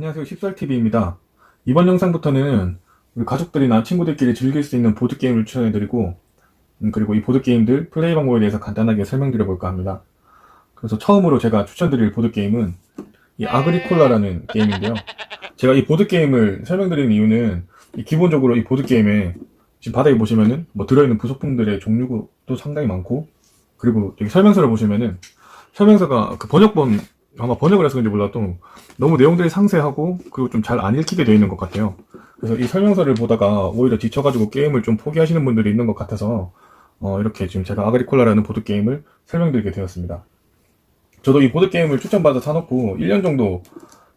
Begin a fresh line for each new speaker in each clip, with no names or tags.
안녕하세요. 십설TV입니다. 이번 영상부터는 우리 가족들이나 친구들끼리 즐길 수 있는 보드게임을 추천해드리고, 음, 그리고 이 보드게임들 플레이 방법에 대해서 간단하게 설명드려볼까 합니다. 그래서 처음으로 제가 추천드릴 보드게임은 이 아그리콜라라는 게임인데요. 제가 이 보드게임을 설명드리는 이유는 이 기본적으로 이 보드게임에 지금 바닥에 보시면은 뭐 들어있는 부속품들의 종류도 상당히 많고, 그리고 여기 설명서를 보시면은 설명서가 그 번역본 아마 번역을 해서 그런지 몰라도 너무 내용들이 상세하고 그리고 좀 잘 안 읽히게 되어 있는 것 같아요. 그래서 이 설명서를 보다가 오히려 지쳐가지고 게임을 좀 포기하시는 분들이 있는 것 같아서 어, 이렇게 지금 제가 아그리콜라라는 보드 게임을 설명드리게 되었습니다. 저도 이 보드 게임을 추천받아 사놓고 1년 정도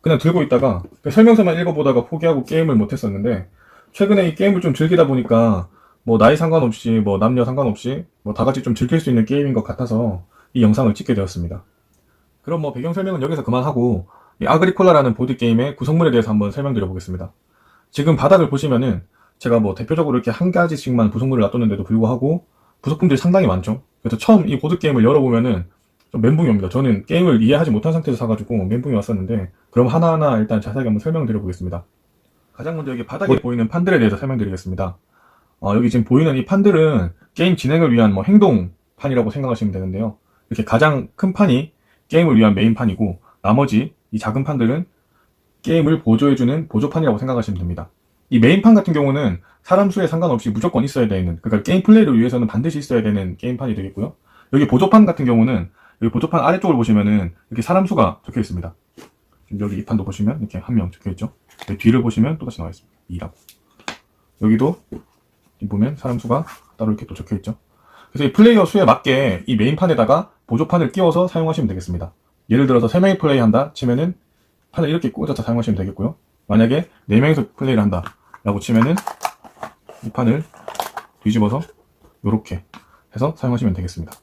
그냥 들고 있다가 그 설명서만 읽어보다가 포기하고 게임을 못했었는데 최근에 이 게임을 좀 즐기다 보니까 뭐 나이 상관없이 뭐 남녀 상관없이 뭐 다 같이 좀 즐길 수 있는 게임인 것 같아서 이 영상을 찍게 되었습니다. 그럼 뭐 배경 설명은 여기서 그만하고 이 아그리콜라라는 보드 게임의 구성물에 대해서 한번 설명드려 보겠습니다. 지금 바닥을 보시면은 제가 뭐 대표적으로 이렇게 한 가지씩만 구성물을 놔뒀는데도 불구하고 부속품들이 상당히 많죠. 그래서 처음 이 보드 게임을 열어보면은 좀 멘붕이 옵니다. 저는 게임을 이해하지 못한 상태에서 사가지고 멘붕이 왔었는데 그럼 하나하나 일단 자세하게 한번 설명드려 보겠습니다. 가장 먼저 여기 바닥에 보이는 판들에 대해서 설명드리겠습니다. 어, 여기 지금 보이는 이 판들은 게임 진행을 위한 뭐 행동판이라고 생각하시면 되는데요. 이렇게 가장 큰 판이 게임을 위한 메인판이고 나머지 이 작은 판들은 게임을 보조해주는 보조판이라고 생각하시면 됩니다. 이 메인판 같은 경우는 사람 수에 상관없이 무조건 있어야 되는 그러니까 게임 플레이를 위해서는 반드시 있어야 되는 게임판이 되겠고요. 여기 보조판 같은 경우는 여기 보조판 아래쪽을 보시면은 이렇게 사람 수가 적혀 있습니다. 여기 이 판도 보시면 이렇게 한 명 적혀 있죠. 여기 뒤를 보시면 또 다시 나와 있습니다. 2라고. 여기도 보면 사람 수가 따로 이렇게 또 적혀 있죠. 그래서 이 플레이어 수에 맞게 이 메인판에다가 보조판을 끼워서 사용하시면 되겠습니다. 예를 들어서 3명이 플레이한다 치면은 판을 이렇게 꽂아서 사용하시면 되겠고요. 만약에 4명이서 플레이를 한다 라고 치면은 이 판을 뒤집어서 이렇게 해서 사용하시면 되겠습니다.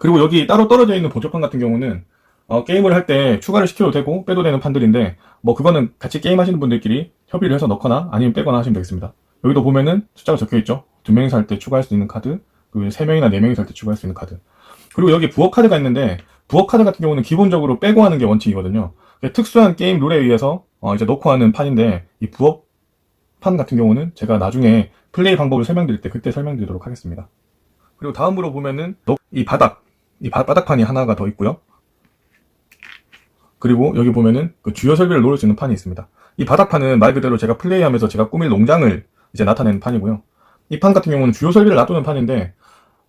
그리고 여기 따로 떨어져 있는 보조판 같은 경우는 어, 게임을 할 때 추가를 시켜도 되고 빼도 되는 판들인데 뭐 그거는 같이 게임 하시는 분들끼리 협의를 해서 넣거나 아니면 빼거나 하시면 되겠습니다. 여기도 보면은 숫자가 적혀 있죠. 두 명이서 할 때 추가할 수 있는 카드, 그리고 세 명이나 네 명이서 할 때 추가할 수 있는 카드. 그리고 여기 부엌 카드가 있는데 부엌 카드 같은 경우는 기본적으로 빼고 하는 게 원칙이거든요. 특수한 게임 룰에 의해서 어, 이제 넣고 하는 판인데 이 부엌 판 같은 경우는 제가 나중에 플레이 방법을 설명드릴 때 그때 설명드리도록 하겠습니다. 그리고 다음으로 보면은 이 바닥, 이 바, 바닥판이 하나가 더 있고요. 그리고 여기 보면은 그 주요 설비를 놓을 수 있는 판이 있습니다. 이 바닥판은 말 그대로 제가 플레이하면서 제가 꾸밀 농장을 이제 나타내는 판이고요. 이 판 같은 경우는 주요 설비를 놔두는 판인데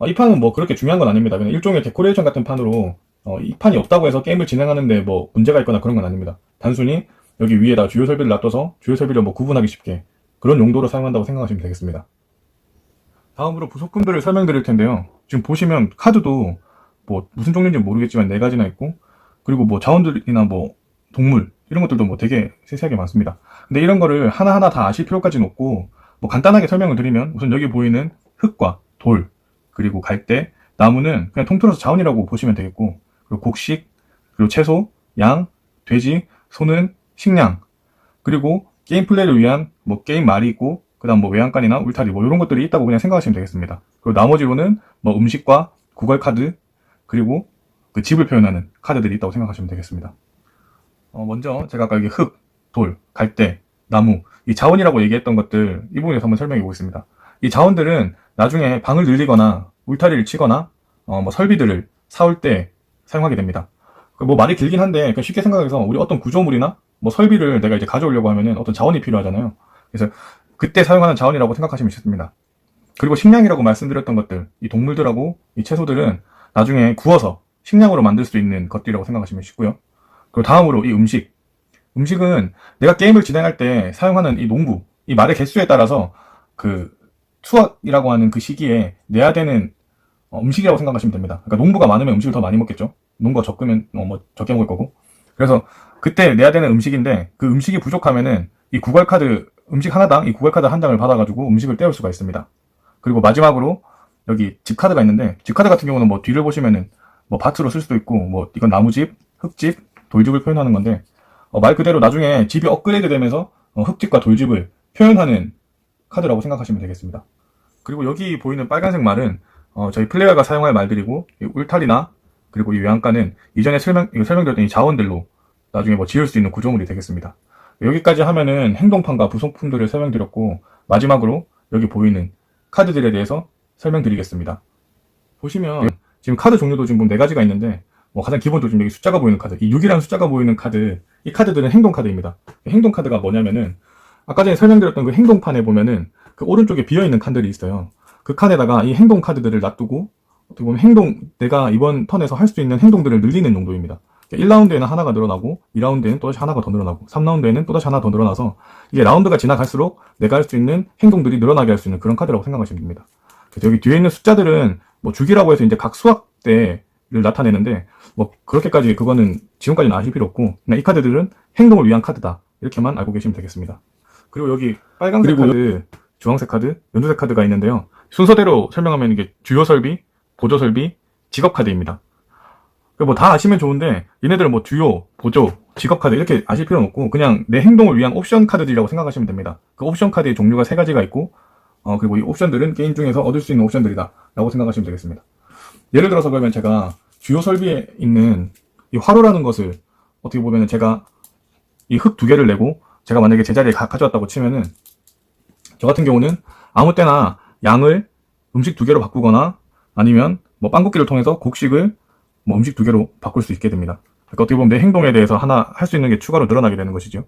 어, 이 판은 뭐 그렇게 중요한 건 아닙니다. 그냥 일종의 데코레이션 같은 판으로 어, 이 판이 없다고 해서 게임을 진행하는데 뭐 문제가 있거나 그런 건 아닙니다. 단순히 여기 위에다 주요 설비를 놔둬서 주요 설비를 뭐 구분하기 쉽게 그런 용도로 사용한다고 생각하시면 되겠습니다. 다음으로 부속품들을 설명드릴 텐데요. 지금 보시면 카드도 뭐 무슨 종류인지 모르겠지만 네 가지나 있고 그리고 뭐 자원들이나 뭐 동물 이런 것들도 뭐 되게 세세하게 많습니다. 근데 이런 거를 하나하나 다 아실 필요까지는 없고 뭐 간단하게 설명을 드리면 우선 여기 보이는 흙과 돌 그리고 갈대 나무는 그냥 통틀어서 자원이라고 보시면 되겠고 그리고 곡식 그리고 채소 양 돼지 소는 식량 그리고 게임 플레이를 위한 뭐 게임 말이 있고 그다음 뭐 외양간이나 울타리 뭐 이런 것들이 있다고 그냥 생각하시면 되겠습니다. 그리고 나머지로는 뭐 음식과 구걸 카드 그리고 그 집을 표현하는 카드들이 있다고 생각하시면 되겠습니다. 어, 먼저 제가 아까 여기 흙, 돌, 갈대, 나무 이 자원이라고 얘기했던 것들 이 부분에서 한번 설명해 보겠습니다. 이 자원들은 나중에 방을 늘리거나 울타리를 치거나 어, 뭐 설비들을 사올 때 사용하게 됩니다. 그뭐 말이 길긴 한데 그냥 쉽게 생각해서 우리 어떤 구조물이나 뭐 설비를 내가 이제 가져오려고 하면은 어떤 자원이 필요하잖아요. 그래서 그때 사용하는 자원이라고 생각하시면 좋습니다. 그리고 식량이라고 말씀드렸던 것들, 이 동물들하고 이 채소들은 나중에 구워서 식량으로 만들 수 있는 것들이라고 생각하시면 쉽고요. 그리고 다음으로 이 음식. 음식은 내가 게임을 진행할 때 사용하는 이 농부, 이 말의 개수에 따라서 그 수확이라고 하는 그 시기에 내야 되는 어, 음식이라고 생각하시면 됩니다. 그러니까 농부가 많으면 음식을 더 많이 먹겠죠. 농부가 적으면 어, 뭐 적게 먹을 거고. 그래서 그때 내야 되는 음식인데 그 음식이 부족하면은 이 구걸 카드 음식 하나당 이 구걸 카드 한 장을 받아가지고 음식을 때울 수가 있습니다. 그리고 마지막으로 여기 집 카드가 있는데 집 카드 같은 경우는 뭐 뒤를 보시면은 뭐 밭으로 쓸 수도 있고 뭐 이건 나무집, 흙집, 돌집을 표현하는 건데 어, 말 그대로 나중에 집이 업그레이드 되면서 어, 흙집과 돌집을 표현하는 카드라고 생각하시면 되겠습니다. 그리고 여기 보이는 빨간색 말은 어, 저희 플레이어가 사용할 말들이고 이 울타리나 그리고 이 외양간은 이전에 설명 이거 설명드렸던 이 자원들로 나중에 뭐 지을 수 있는 구조물이 되겠습니다. 여기까지 하면은 행동판과 부속품들을 설명드렸고 마지막으로 여기 보이는 카드들에 대해서 설명드리겠습니다. 보시면 지금 카드 종류도 지금 네 가지가 있는데 뭐 가장 기본적으로 지금 여기 숫자가 보이는 카드, 이 6이라는 숫자가 보이는 카드, 이 카드들은 행동 카드입니다. 행동 카드가 뭐냐면은 아까 전에 설명드렸던 그 행동판에 보면은 그 오른쪽에 비어 있는 칸들이 있어요. 그 칸에다가 이 행동 카드들을 놔두고 어떻게 보면 행동 내가 이번 턴에서 할 수 있는 행동들을 늘리는 용도입니다. 1라운드에는 하나가 늘어나고 2라운드에는 또다시 하나가 더 늘어나고 3라운드에는 또다시 하나 더 늘어나서 이게 라운드가 지나갈수록 내가 할 수 있는 행동들이 늘어나게 할 수 있는 그런 카드라고 생각하시면 됩니다. 그래서 여기 뒤에 있는 숫자들은 뭐 주기라고 해서 이제 각 수학대를 나타내는데 뭐 그렇게까지 그거는 지금까지는 아실 필요 없고 그냥 이 카드들은 행동을 위한 카드다 이렇게만 알고 계시면 되겠습니다. 그리고 여기 빨간색
그리고
카드, 주황색 카드, 연두색 카드가 있는데요. 순서대로 설명하면 이게 주요 설비, 보조 설비, 직업 카드입니다. 뭐 다 아시면 좋은데 얘네들은 뭐 주요, 보조, 직업 카드 이렇게 아실 필요는 없고 그냥 내 행동을 위한 옵션 카드들이라고 생각하시면 됩니다. 그 옵션 카드의 종류가 세 가지가 있고 어 그리고 이 옵션들은 게임 중에서 얻을 수 있는 옵션들이다 라고 생각하시면 되겠습니다. 예를 들어서 그러면 제가 주요 설비에 있는 이 화로라는 것을 어떻게 보면 제가 이 흙 두 개를 내고 제가 만약에 제자리에 가, 져왔다고 치면은 저 같은 경우는 아무 때나 양을 음식 두 개로 바꾸거나 아니면 뭐 빵굽기를 통해서 곡식을 뭐 음식 두 개로 바꿀 수 있게 됩니다. 그러니까 어떻게 보면 내 행동에 대해서 하나 할 수 있는 게 추가로 늘어나게 되는 것이죠.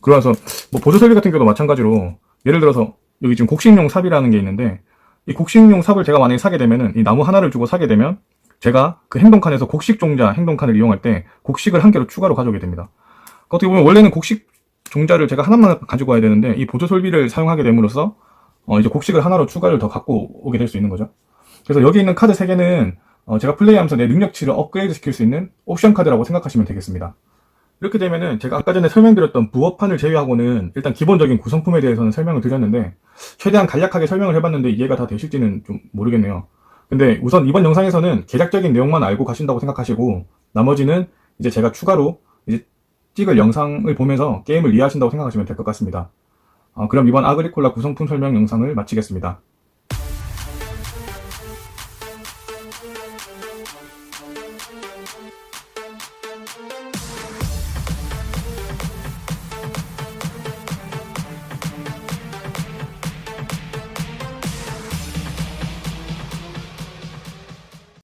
그러면서 뭐 보조 설비 같은 경우도 마찬가지로 예를 들어서 여기 지금 곡식용 삽이라는 게 있는데 이 곡식용 삽을 제가 만약에 사게 되면은 이 나무 하나를 주고 사게 되면 제가 그 행동칸에서 곡식 종자 행동칸을 이용할 때 곡식을 한 개로 추가로 가져오게 됩니다. 그러니까 어떻게 보면 원래는 곡식 종자를 제가 하나만 가지고 와야 되는데 이 보조 설비를 사용하게 됨으로써 어 이제 곡식을 하나로 추가를 더 갖고 오게 될 수 있는 거죠. 그래서 여기 있는 카드 3개는 어 제가 플레이하면서 내 능력치를 업그레이드 시킬 수 있는 옵션 카드라고 생각하시면 되겠습니다. 이렇게 되면은 제가 아까 전에 설명드렸던 부업판을 제외하고는 일단 기본적인 구성품에 대해서는 설명을 드렸는데 최대한 간략하게 설명을 해봤는데 이해가 다 되실지는 좀 모르겠네요. 근데 우선 이번 영상에서는 개략적인 내용만 알고 가신다고 생각하시고 나머지는 이제 제가 추가로 찍을 영상을 보면서 게임을 이해하신다고 생각하시면 될 것 같습니다. 어, 그럼 이번 아그리콜라 구성품 설명 영상을 마치겠습니다.